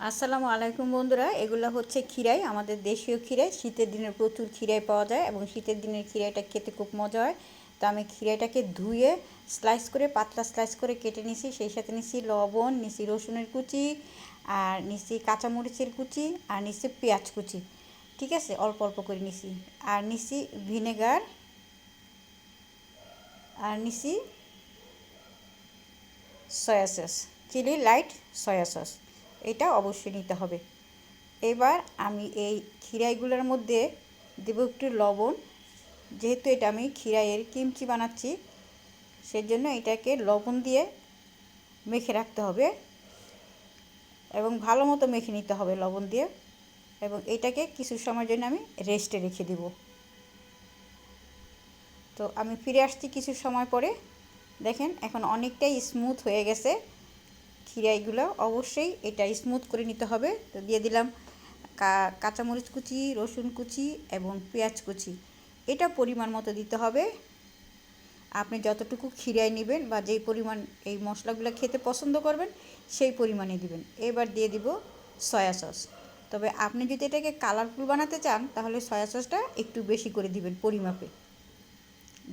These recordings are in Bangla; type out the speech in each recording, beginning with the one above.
আসসালামু আলাইকুম বন্ধুরা, এগুলো হচ্ছে খিরাই আমাদের দেশীয় খিরাই শীতের দিনে প্রচুর খিরাই পাওয়া যায় এবং শীতের দিনের খিরাইটা খেতে খুব মজা হয়। তো আমি খিরাইটাকে ধুয়ে স্লাইস করে, পাতলা স্লাইস করে কেটে নিছি। সেই সাথে নিছি লবণ, নিছি রসুনের কুচি, আর নিছি কাঁচামরিচের কুচি, আর নিছি পেঁয়াজ কুচি। ঠিক আছে? অল্প অল্প করে নিছি। আর নিছি ভিনেগার, আর নিছি soya sauce, chilli light soya sauce. এটা অবশ্যই নিতে হবে। এবার আমি এই খিরাইগুলোর মধ্যে দেব একটু লবণ। যেহেতু এটা আমি খিরাইয়ের কিমচি বানাচ্ছি, সেজন্য এটাকে লবণ দিয়ে মেখে রাখতে হবে এবং ভালো মতো মেখে নিতে হবে লবণ দিয়ে এবং এটাকে কিছু সময়ের জন্য আমি রেস্টে রেখে দিব। তো আমি ফিরে আসছি কিছু সময় পরে। দেখেন এখন অনেকটাই স্মুথ হয়ে গেছে। খিরাইগুলো অবশ্যই এটা স্মুথ করে নিতে হবে। তো দিয়ে দিলাম কাঁচামরিচ কুচি, রসুন কুচি এবং পেঁয়াজ কুচি। এটা পরিমাণ মতো দিতে হবে। আপনি যতটুকু খিরাই নেবেন বা যেই পরিমাণ এই মশলাগুলো খেতে পছন্দ করবেন, সেই পরিমাণে দিবেন। এবার দিয়ে দিব সয়া সস। তবে আপনি যদি এটাকে কালারফুল বানাতে চান, তাহলে সয়া সসটা একটু বেশি করে দিবেন পরিমাপে।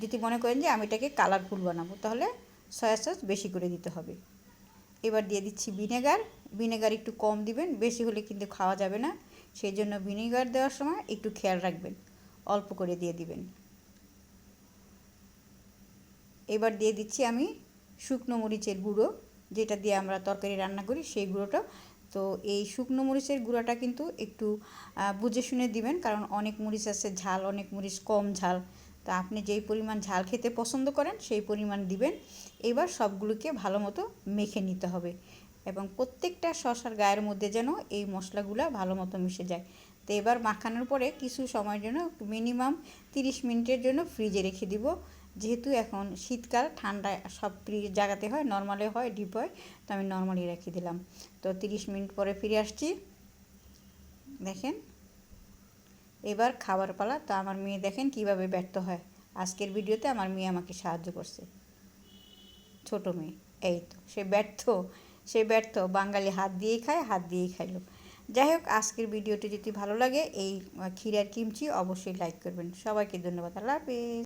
যদি মনে করেন যে আমি এটাকে কালারফুল বানাবো, তাহলে সয়া সস বেশি করে দিতে হবে। এবার দিয়ে দিচ্ছি ভিনেগার। ভিনেগার একটু কম দিবেন, বেশি হলে কিন্তু খাওয়া যাবে না। সেই জন্য ভিনেগার দেওয়ার সময় একটু খেয়াল রাখবেন, অল্প করে দিয়ে দিবেন। এবার দিয়ে দিচ্ছি আমি শুকনো মরিচের গুঁড়ো, যেটা দিয়ে আমরা তরকারি রান্না করি সেই গুঁড়োটা। তো এই শুকনো মরিচের গুঁড়োটা কিন্তু একটু বুঝে শুনে দিবেন, কারণ অনেক মরিচ আছে, ঝাল, অনেক মরিচ, কম ঝাল। তা আপনি যেই পরিমাণ ঝাল খেতে পছন্দ করেন, সেই পরিমাণ দিবেন। এবার সবগুলোকে ভালো মতো মেখে নিতে হবে এবং প্রত্যেকটা শশার গায়ের মধ্যে যেন এই মশলাগুলো ভালো মতো মিশে যায়। তো এবার মাখানোর পরে কিছু সময়ের জন্য মিনিমাম তিরিশ মিনিটের জন্য ফ্রিজে রেখে দিব। যেহেতু এখন শীতকাল ঠান্ডা সব জায়গাতে হয়, নর্মালে হয়, ডিপ হয়, তো আমি নর্মালি রেখে দিলাম। তো তিরিশ মিনিট পরে ফিরে আসছি। দেখেন এবার খাবার পালা। তো আমার মেয়ে দেখেন কীভাবে ব্যর্থ হয়। আজকের ভিডিওতে আমার মেয়ে আমাকে সাহায্য করছে। ছোট মেয়ে, এই তো, সে ব্যর্থ সে ব্যর্থ। বাঙালি হাত দিয়েই খায়, হাত দিয়েই খাইলো। যাই হোক, আজকের ভিডিওটি যদি ভালো লাগে, এই ক্ষীরার কিমচি অবশ্যই লাইক করবেন। সবাইকে ধন্যবাদ, আল্লাহ হাফিজ।